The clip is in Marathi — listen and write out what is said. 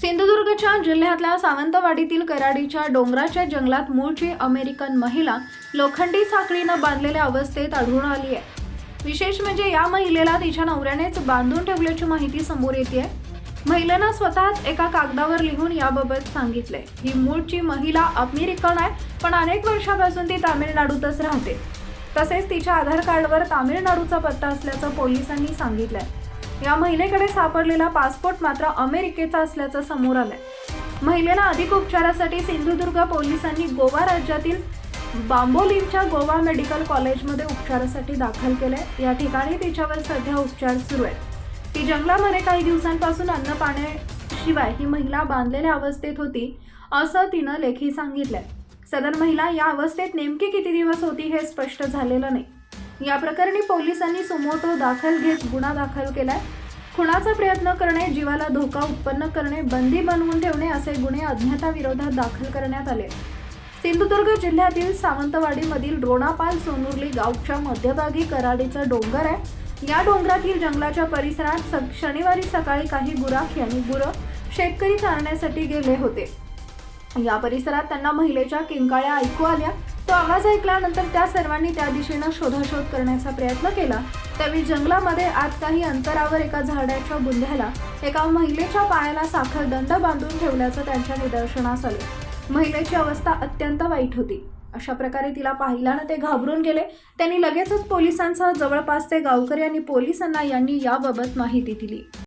सिंधुदुर्गच्या जिल्ह्यातल्या सावंतवाडीतील कराडीच्या डोंगराच्या जंगलात मूळची अमेरिकन महिला लोखंडी साखळीनं बांधलेल्या अवस्थेत आढळून आली आहे. विशेष म्हणजे या महिलेला तिच्या नवऱ्यानेच बांधून ठेवल्याची माहिती समोर येते महिलेनं स्वतःच एका कागदावर लिहून याबाबत सांगितलंय. ही मूळची महिला अमेरिकन आहे पण अनेक वर्षापासून ती तामिळनाडूतच राहते. तसेच तिच्या आधार कार्डवर तामिळनाडूचा पत्ता असल्याचं पोलिसांनी सांगितलंय. या महिलेकडे सापडलेला पासपोर्ट मात्र अमेरिकेचा असल्याचं समोर आलंय. महिलेला अधिक उपचारासाठी सिंधुदुर्ग पोलिसांनी गोवा राज्यातील बांबोलींच्या गोवा मेडिकल कॉलेजमध्ये उपचारासाठी दाखल केले या ठिकाणी तिच्यावर सध्या उपचार सुरू आहेत. ती जंगलामध्ये काही दिवसांपासून अन्न पाण्याशिवाय ही महिला बांधलेल्या अवस्थेत होती असं तिनं लेखी सांगितलंय. सदर महिला या अवस्थेत नेमकी किती दिवस होती हे स्पष्ट झालेलं नाही. या प्रकरणी पोलिसांनी सुमोटो दाखल घेत गुन्हा दाखल केलाय. खुणाचा प्रयत्न करणे जीवाला धोका उत्पन्न करणे बंदी बनवून ठेवणे असे गुन्हे अज्ञाताविरोधात दाखल करण्यात आले. सिंधुदुर्ग जिल्ह्यातील सावंतवाडीमधील रोणापाल सोनुर्ली गावच्या मध्यभागी कराडीचा डोंगर आहे. या डोंगरातील जंगलाच्या परिसरात स- शनिवारी सकाळी काही गुराख यांनी गुरं शेतकरी चारण्यासाठी गेले होते. या परिसरात त्यांना महिलेच्या किंकाळ्या ऐकू आल्या. तो आवाज ऐकल्यानंतर त्या सर्वांनी त्या दिशेनं शोधाशोध करण्याचा प्रयत्न केला. त्यावेळी जंगलामध्ये आत काही अंतरावर एका झाडाच्या बुंध्याला एका महिलेच्या पायाला साखर दंड बांधून ठेवल्याचं त्यांच्या निदर्शनास आले. महिलेची अवस्था अत्यंत वाईट होती. अशा प्रकारे तिला पाहिल्यानं ते घाबरून गेले. त्यांनी लगेचच पोलिसांसह जवळपासचे गावकरी आणि पोलिसांना यांनी याबाबत माहिती दिली.